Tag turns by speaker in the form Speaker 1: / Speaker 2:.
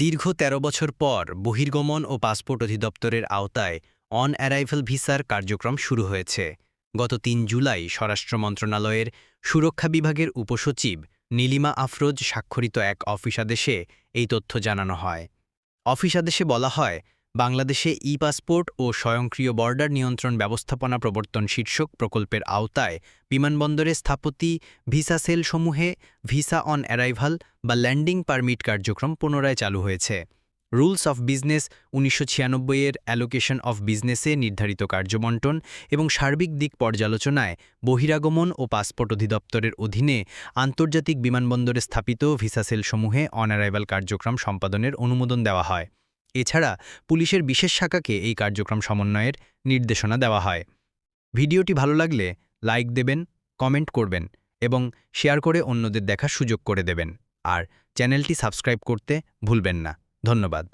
Speaker 1: দীর্ঘ ১৩ বছর পর বহির্গমন ও পাসপোর্ট অধিদপ্তরের আওতায় অন অ্যারাইভাল ভিসার কার্যক্রম শুরু হয়েছে। গত তিন জুলাই স্বরাষ্ট্র মন্ত্রণালয়ের সুরক্ষা বিভাগের উপসচিব নীলিমা আফরোজ স্বাক্ষরিত এক অফিসাদেশে এই তথ্য জানানো হয়। অফিসাদেশে বলা হয় বাংলাদেশে ই পাসপোর্ট ও স্বয়ংক্রিয় বর্ডার নিয়ন্ত্রণ ব্যবস্থাপনা প্রবর্তন শীর্ষক প্রকল্পের আওতায় বিমানবন্দরে স্থাপতি ভিসা সেলসমূহে, ভিসা অন অ্যারাইভাল বা ল্যান্ডিং পারমিট কার্যক্রম পুনরায় চালু হয়েছে। রুলস অফ বিজনেস উনিশশো এর অ্যালোকেশন অফ বিজনেসে নির্ধারিত কার্যবন্টন এবং সার্বিক দিক পর্যালোচনায় বহিরাগমন ও পাসপোর্ট অধিদপ্তরের অধীনে আন্তর্জাতিক বিমানবন্দরে স্থাপিত ভিসা সেলসমূহে অন অ্যারাইভাল কার্যক্রম সম্পাদনের অনুমোদন দেওয়া হয়। এছাড়া পুলিশের বিশেষ শাখাকে এই কার্যক্রম সমন্বয়ের নির্দেশনা দেওয়া হয়। ভিডিওটি ভালো লাগলে লাইক দেবেন, কমেন্ট করবেন এবং শেয়ার করে অন্যদের দেখার সুযোগ করে দেবেন। আর চ্যানেলটি সাবস্ক্রাইব করতে ভুলবেন না। ধন্যবাদ।